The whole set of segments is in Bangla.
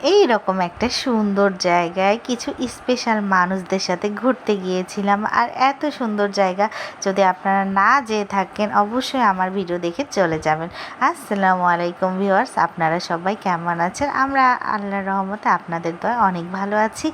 এই রকম একটা সুন্দর জায়গায় কিছু স্পেশাল মানুষদের সাথে ঘুরতে গিয়েছিলাম। আর এত সুন্দর জায়গা যদি আপনারা না যেয়ে থাকেন, অবশ্যই আমার ভিডিও দেখে চলে যাবেন। আসসালামু আলাইকুম ভিউয়ার্স আপনারা সবাই কেমন আছেন? আমরা আল্লাহর রহমতে আপনাদের দয় অনেক ভালো আছি।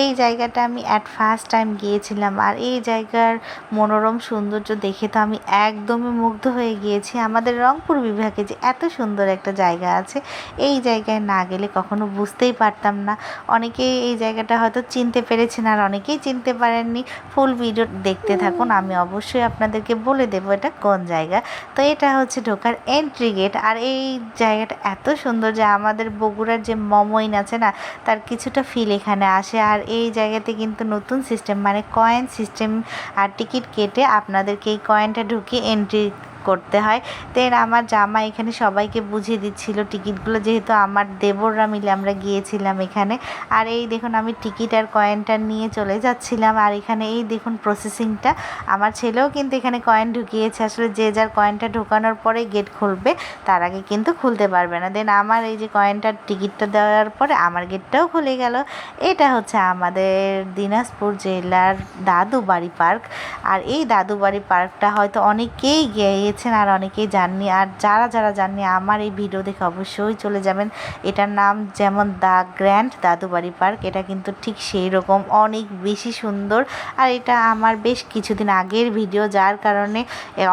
এই জায়গাটা আমি অ্যাট ফার্স্ট টাইম গিয়েছিলাম আর এই জায়গার মনোরম সৌন্দর্য দেখে তো আমি একদমই মুগ্ধ হয়ে গিয়েছি। আমাদের রংপুর বিভাগে যে এত সুন্দর একটা জায়গা আছে, এই জায়গায় না গেলে কখনো বুঝতেই পারতাম না। অনেকেই এই জায়গাটা হয়তো চিনতে পেরেছেন আর অনেকেই চিনতে পারেননি। ফুল ভিডিও দেখতে থাকুন, আমি অবশ্যই আপনাদেরকে বলে দেবো এটা কোন জায়গা। তো এটা হচ্ছে ঢোকার এন্ট্রি গেট আর এই জায়গাটা এত সুন্দর যে আমাদের বগুড়ার যে মমইন আছে না, তার কিছুটা ফিল এখানে আসে। আর এই জায়গাতে কিন্তু নতুন সিস্টেম মানে কয়েন সিস্টেম আর টিকিট কেটে আপনাদেরকে এই কয়েনটা ঢুকিয়ে এন্ট্রি করতে হয়। দেন আমার জামা এখানে সবাইকে বুঝিয়ে দিচ্ছিল টিকিটগুলো, যেহেতু আমার দেবররা মিলে আমরা গিয়েছিলাম এখানে। আর এই দেখুন আমি টিকিট আর কয়েনটা নিয়ে চলে যাচ্ছিলাম। আর এখানে এই দেখুন প্রসেসিংটা আমার ছেলেও কিন্তু এখানে কয়েন ঢুকিয়েছে। আসলে যে যার কয়েনটা ঢোকানোর পরে গেট খুলবে, তার আগে কিন্তু খুলতে পারবে না। দেন আমার এই যে কয়েনটার টিকিটটা দেওয়ার পরে আমার গেটটাও খুলে গেল। এটা হচ্ছে আমাদের দিনাজপুর জেলার দাদুবাড়ি পার্ক। আর এই দাদুবাড়ি পার্কটা হয়তো অনেকেই গিয়েছেন আর অনেকেই জাননি। আর যারা যারা জাননি, আমার এই ভিডিও দেখে অবশ্যই চলে যাবেন। এটার নাম যেমন দ্য গ্র্যান্ড দাদুবাড়ি পার্ক, এটা কিন্তু ঠিক সেই রকম অনেক বেশি সুন্দর। আর এটা আমার বেশ কিছুদিন আগের ভিডিও যার কারণে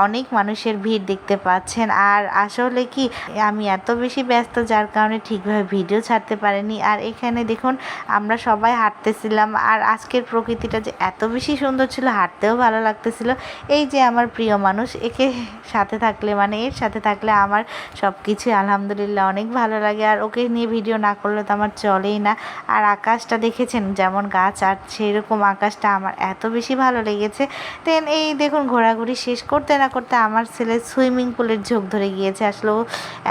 অনেক মানুষের ভিড় দেখতে পাচ্ছেন। আর আসলে কি, আমি এত বেশি ব্যস্ত, যার কারণে ঠিকভাবে ভিডিও ছাড়তে পারিনি। আর এখানে দেখুন, আমরা সবাই হাঁটতেছিলাম। আর আজকের প্রকৃতিটা যে এত বেশি সুন্দর ছিল, হাঁটতেও ভালো লাগতেছিল। এই যে আমার প্রিয় মানুষ, একে সাথে থাকলে মানে এর সাথে থাকলে আমার সব কিছুই আলহামদুলিল্লাহ অনেক ভালো লাগে। আর ওকে নিয়ে ভিডিও না করলে তো আমার চলেই না। আর আকাশটা দেখেছেন? যেমন গাছ, আর সেরকম আকাশটা আমার এত বেশি ভালো লেগেছে। দেন এই দেখুন, ঘোরাঘুরি শেষ করতে না করতে আমার ছেলে সুইমিং পুলের ঝোঁক ধরে গিয়েছে। আসলে ও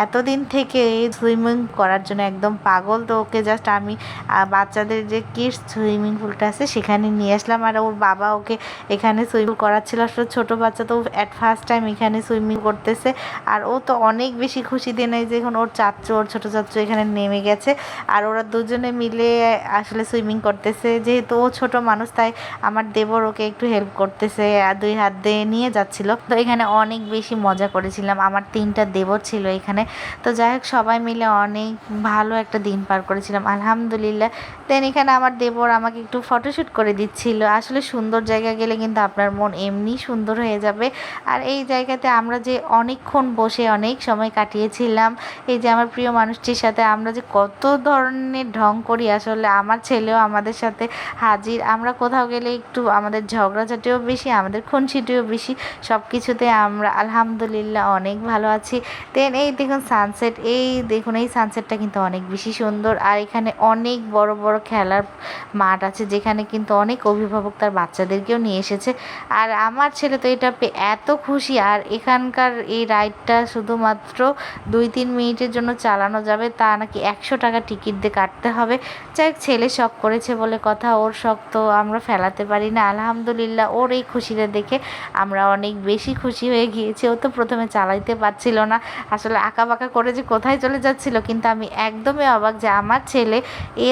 এতদিন থেকে সুইমিং করার জন্য একদম পাগল। তো ওকে জাস্ট আমি বাচ্চাদের যে কিডস সুইমিং পুলটা আছে, সেখানে নিয়ে আসলাম। আর ওর বাবা ওকে এখানে সুইমিং করাচ্ছিল। আসলে ছোটো বাচ্চা তো অ্যাট ফার্স্ট টাইম এখানে সুইমিং করতেছে। আর ও তো অনেক বেশি খুশি দিন যে এখন ওর চাচ্চু, ওর ছোটো চাচ্চু এখানে নেমে গেছে। আর ওরা দুজনে মিলে আসলে সুইমিং করতেছে। যেহেতু ও ছোট মানুষ, তাই আমার দেবর ওকে একটু হেল্প করতেছে, আর দুই হাত দিয়ে নিয়ে যাচ্ছিল। তো এখানে অনেক বেশি মজা করেছিলাম। আমার তিনটা দেবর ছিল এখানে। তো যাই হোক, সবাই মিলে অনেক ভালো একটা দিন পার করেছিলাম। আলহামদুলিল্লাহ। দেন এখানে আমার দেবর আমাকে একটু ফটোশ্যুট করে দিচ্ছিল। আসলে সুন্দর জায়গা গেলে কিন্তু আপনার মন এমনি সুন্দর হয়ে যাবে। আর এই জায়গাতে আমরা যে অনেকক্ষণ বসে অনেক সময় কাটিয়েছিলাম, এই যে আমার প্রিয় মানুষটির সাথে আমরা যে কত ধরনের ঢং করি, আসলে আমার ছেলেও আমাদের সাথে হাজির। আমরা কোথাও গেলে একটু আমাদের ঝগড়াঝাটিও বেশি, আমাদের খুনসিটিও বেশি সব কিছুতে আমরা আলহামদুলিল্লাহ অনেক ভালো আছি। দেন এই দেখুন সানসেট এই দেখুন, এই সানসেটটা কিন্তু অনেক বেশি সুন্দর। আর এখানে অনেক বড় বড় খেলার মাঠ আছে, যেখানে কিন্তু অনেক অভিভাবক তার বাচ্চাদেরকেও নিয়ে এসেছে। আর আমার ছেলে তো এটা পেয়ে এত খুশি, আর এখানকার এই রাইডটা শুধুমাত্র দুই তিন মিনিটের জন্য চালানো যাবে, তা নাকি একশো টাকা টিকিট দিয়ে কাটতে হবে? যাই ছেলে শখ করেছে বলে কথা, ওর শখ তো আমরা ফেলাতে পারি না। আলহামদুলিল্লাহ, ওর এই খুশিটা দেখে আমরা অনেক বেশি খুশি হয়ে গিয়েছি। ও তো প্রথমে চালাইতে পারছিল না। আসলে আঁকা বাঁকা করে যে কোথায় চলে যাচ্ছিল, কিন্তু আমি একদমই অবাক যে আমার ছেলে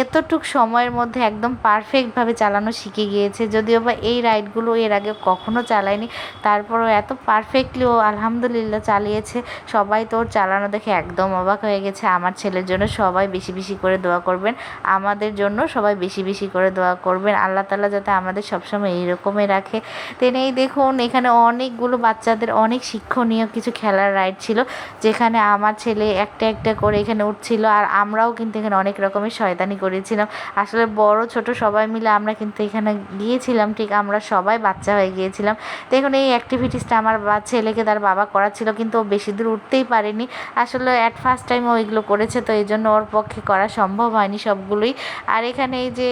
এতটুক সময়ের মধ্যে একদম পারফেক্টভাবে চালানো শিখে গিয়েছে। যদিও বা এই রাইডগুলো এর আগে কখনো চালায়নি, তারপরও এত পারফেক্টলি ও আলহামদুলিল্লাহ চালিয়েছে। সবাই তো ওর চালানো দেখে একদম অবাক হয়ে গেছে। আমার ছেলের জন্য সবাই বেশি বেশি করে দোয়া করবেন। আমাদের জন্য সবাই বেশি বেশি করে দোয়া করবেন। আল্লাহ তালা যাতে আমাদের সবসময় এইরকমই রাখে। তেন এই দেখুন, এখানে অনেকগুলো বাচ্চাদের অনেক শিক্ষণীয় কিছু খেলার রাইড ছিল, যেখানে আমার ছেলে একটা একটা করে এখানে উঠছিল আর আমরাও কিন্তু এখানে অনেক রকমের শয়তানি করেছিলাম। আসলে বড়, ছোট সবাই মিলে আমরা কিন্তু এখানে গিয়েছিলাম, ঠিক আমরা সবাই বাচ্চা হয়ে গিয়েছিলাম। দেখুন, এই অ্যাক্টিভিটিসটা আমার ছেলেকে তার বাবা করাচ্ছিল কিন্তু ও বেশি দূর উঠতেই পারেনি। আসলে অ্যাট ফার্স্ট টাইম ও এগুলো করেছে, তো এই জন্য ওর পক্ষে করা সম্ভব হয়নি সবগুলোই। আর এখানে এই যে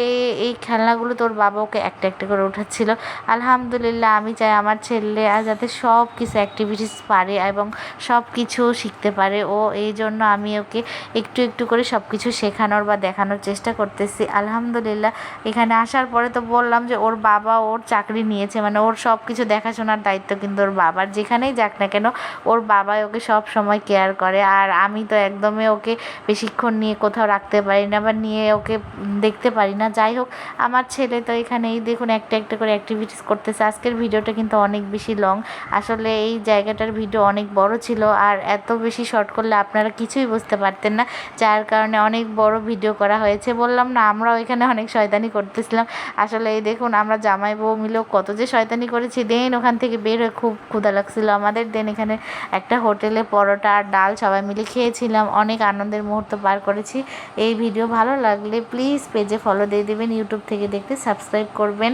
এই খেলনাগুলো তোর বাবা ওকে একটা একটা করে উঠাচ্ছিল। আলহামদুলিল্লাহ, আমি চাই আমার ছেলে আর যাতে সব কিছু অ্যাক্টিভিটিস পারে এবং সব কিছু শিখতে পারে। ও এই জন্য আমি ওকে একটু একটু করে সব কিছু শেখানোর বা দেখানোর চেষ্টা করতেছি। আলহামদুলিল্লাহ, এখানে আসার পরে তো বললাম যে ওর বাবা ওর চাকরি নিয়েছে মানে ওর সব কিছু দেখাশোনার দায়িত্ব কিন্তু ওর বাবার। যেখানেই যাক থাক না কেন, ওর বাবাই ওকে সব সময় কেয়ার করে। আর আমি তো একদমই ওকে বেশিক্ষণ নিয়ে কোথাও রাখতে পারি না বা নিয়ে ওকে দেখতে পারি না। যাই হোক, আমার ছেলে তো এখানে এই দেখুন একটা একটা করে অ্যাক্টিভিটিস করতেছে। আজকের ভিডিওটা কিন্তু অনেক বেশি লং আসলে এই জায়গাটার ভিডিও অনেক বড় ছিল আর এত বেশি শর্ট করলে আপনারা কিছুই বুঝতে পারতেন না, যার কারণে অনেক বড় ভিডিও করা হয়েছে। বললাম, না, আমরাও এখানে অনেক শয়তানি করতেছিলাম। আসলে এই দেখুন, আমরা জামাই বউ মিলেও কত যে শয়তানি করেছি, দেন ওখান থেকে বের হয়ে খুব ক্ষুধা লাগছিল আমাদের দেন এখানে একটা হোটেলে পরোটা আর ডাল সবাই মিলে খেয়েছিলাম। অনেক আনন্দের মুহূর্ত পার করেছি। এই ভিডিও ভালো লাগলে প্লিজ পেজে ফলো দিয়ে দেবেন ইউটিউব থেকে দেখতে সাবস্ক্রাইব করবেন।